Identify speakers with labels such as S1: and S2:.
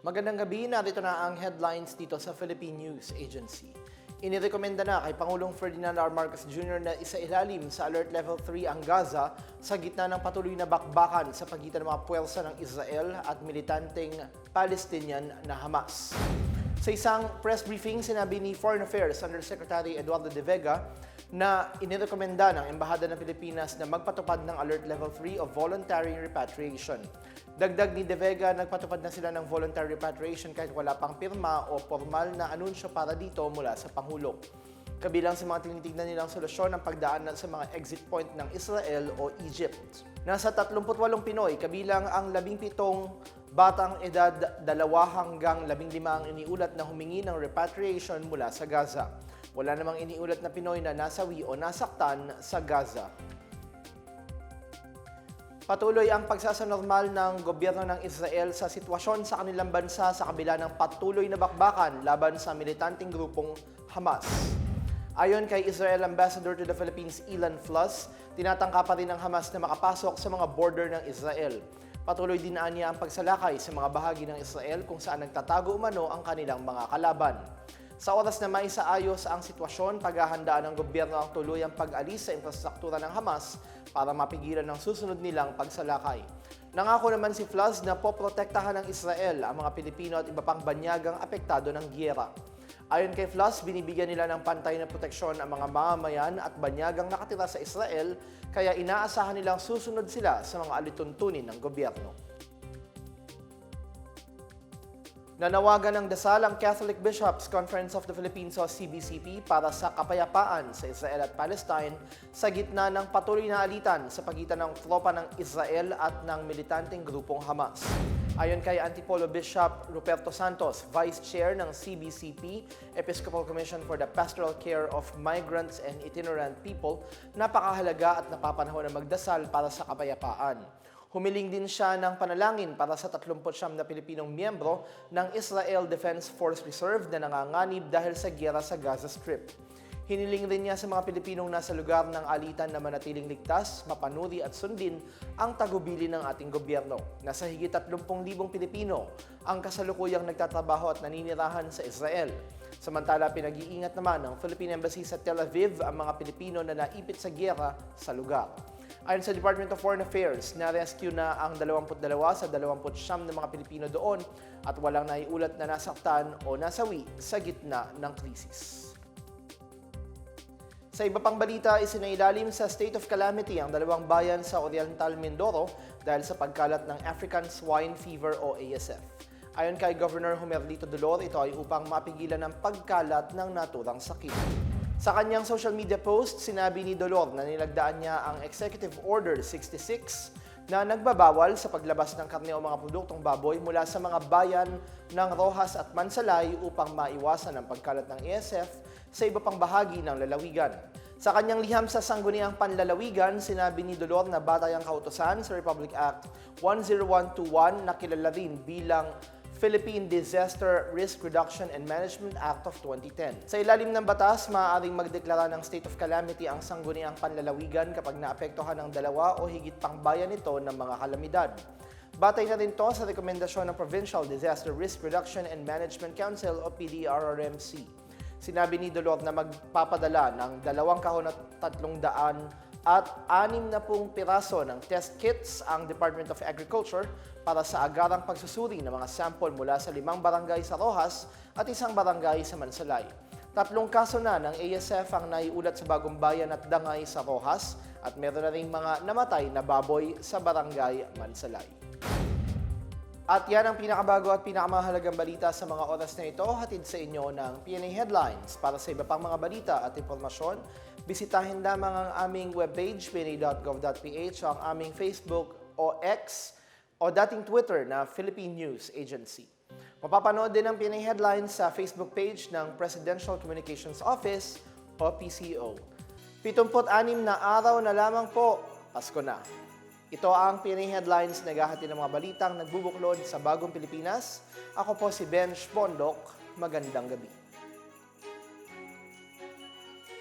S1: Magandang gabi, narito na ang headlines dito sa Philippine News Agency. Inirekomenda na kay Pangulong Ferdinand R. Marcos Jr. na isailalim sa Alert Level 3 ang Gaza sa gitna ng patuloy na bakbakan sa pagitan ng mga puwersa ng Israel at militanteng Palestinian na Hamas. Sa isang press briefing, sinabi ni Foreign Affairs Undersecretary Eduardo De Vega na inirekomenda ng Embahada ng Pilipinas na magpatupad ng Alert Level 3 of voluntary repatriation. Dagdag ni De Vega, nagpatupad na sila ng voluntary repatriation kahit wala pang pirma o formal na anunsyo para dito mula sa Pangulo. Kabilang sa mga tinitignan nilang solusyon ang pagdaanan sa mga exit point ng Israel o Egypt. Nasa 38 Pinoy, kabilang ang 17 batang edad 2 hanggang 15 ang iniulat na humingi ng repatriation mula sa Gaza. Wala namang iniulat na Pinoy na nasawi o nasaktan sa Gaza. Patuloy ang pagsasanormal ng gobyerno ng Israel sa sitwasyon sa kanilang bansa sa kabila ng patuloy na bakbakan laban sa militanteng grupong Hamas. Ayon kay Israel Ambassador to the Philippines Ilan Flus, tinatangka pa rin ng Hamas na makapasok sa mga border ng Israel. Patuloy din niya ang pagsalakay sa mga bahagi ng Israel kung saan nagtatago umano ang kanilang mga kalaban. Sa oras na may saayos ang sitwasyon, paghahandaan ng gobyerno ang tuluyang pag-alis sa infrastruktura ng Hamas para mapigilan ang susunod nilang pagsalakay. Nangako naman si Flaz na poprotektahan ng Israel ang mga Pilipino at iba pang banyagang apektado ng giyera. Ayon kay Flus, binibigyan nila ng pantay na proteksyon ang mga mamamayan at banyagang nakatira sa Israel, kaya inaasahan nilang susunod sila sa mga alituntunin ng gobyerno. Nanawagan ng dasal ang Catholic Bishops Conference of the Philippines o CBCP para sa kapayapaan sa Israel at Palestine sa gitna ng patuloy na alitan sa pagitan ng tropa ng Israel at ng militanteng grupong Hamas. Ayon kay Antipolo Bishop Ruperto Santos, Vice Chair ng CBCP, Episcopal Commission for the Pastoral Care of Migrants and Itinerant People, napakahalaga at napapanahon na magdasal para sa kapayapaan. Humiling din siya ng panalangin para sa 39 na Pilipinong miyembro ng Israel Defense Force Reserve na nanganganib dahil sa giyera sa Gaza Strip. Hiniling rin niya sa mga Pilipinong nasa lugar ng alitan na manatiling ligtas, mapanuri at sundin ang tagubili ng ating gobyerno. Nasa higit 30,000 Pilipino ang kasalukuyang nagtatrabaho at naninirahan sa Israel. Samantala, pinag-iingat naman ng Philippine Embassy sa Tel Aviv ang mga Pilipino na naipit sa giyera sa lugar. Ayon sa Department of Foreign Affairs, na-rescue na ang 22 sa 29 ng mga Pilipino doon at walang naiulat na nasaktan o nasawi sa gitna ng krisis. Sa iba pang balita, isinailalim sa state of calamity ang dalawang bayan sa Oriental Mindoro dahil sa pagkalat ng African Swine Fever o ASF. Ayon kay Governor Humerlito Dolor, ito ay upang mapigilan ang pagkalat ng naturang sakit. Sa kanyang social media post, sinabi ni Dolor na nilagdaan niya ang Executive Order 66 na nagbabawal sa paglabas ng karne o mga produktong baboy mula sa mga bayan ng Rojas at Mansalay upang maiwasan ang pagkalat ng ASF sa iba pang bahagi ng lalawigan. Sa kanyang liham sa sangguniang panlalawigan, sinabi ni Dolor na batay ang kautosan sa Republic Act 10121 na kilala rin bilang Philippine Disaster Risk Reduction and Management Act of 2010. Sa ilalim ng batas, maaaring magdeklara ng state of calamity ang sangguniang panlalawigan kapag naapektuhan ng dalawa o higit pang bayan nito ng mga kalamidad. Batay na rin to sa rekomendasyon ng Provincial Disaster Risk Reduction and Management Council o PDRRMC. Sinabi ni Dolor na magpapadala ng dalawang kahon at tatlong daan at anim na pong piraso ng test kits ang Department of Agriculture para sa agarang pagsusuri ng mga sample mula sa limang barangay sa Rojas at isang barangay sa Mansalay. Tatlong kaso na ng ASF ang naiulat sa Bagong Bayan at Dangay sa Rojas at meron na rin mga namatay na baboy sa barangay Mansalay. At yan ang pinakabago at pinakamahalagang balita sa mga oras na ito, hatid sa inyo ng PNA Headlines. Para sa iba pang mga balita at impormasyon, bisitahin lamang ang aming webpage, pna.gov.ph, o ang aming Facebook o X o dating Twitter na Philippine News Agency. Mapapanood din ang PNA Headlines sa Facebook page ng Presidential Communications Office o PCO. 76 na araw na lamang po, Pasko na. Ito ang PNA Headlines na naghahati ng mga balitang nagbubuklod sa bagong Pilipinas. Ako po si Ben Spondok. Magandang gabi.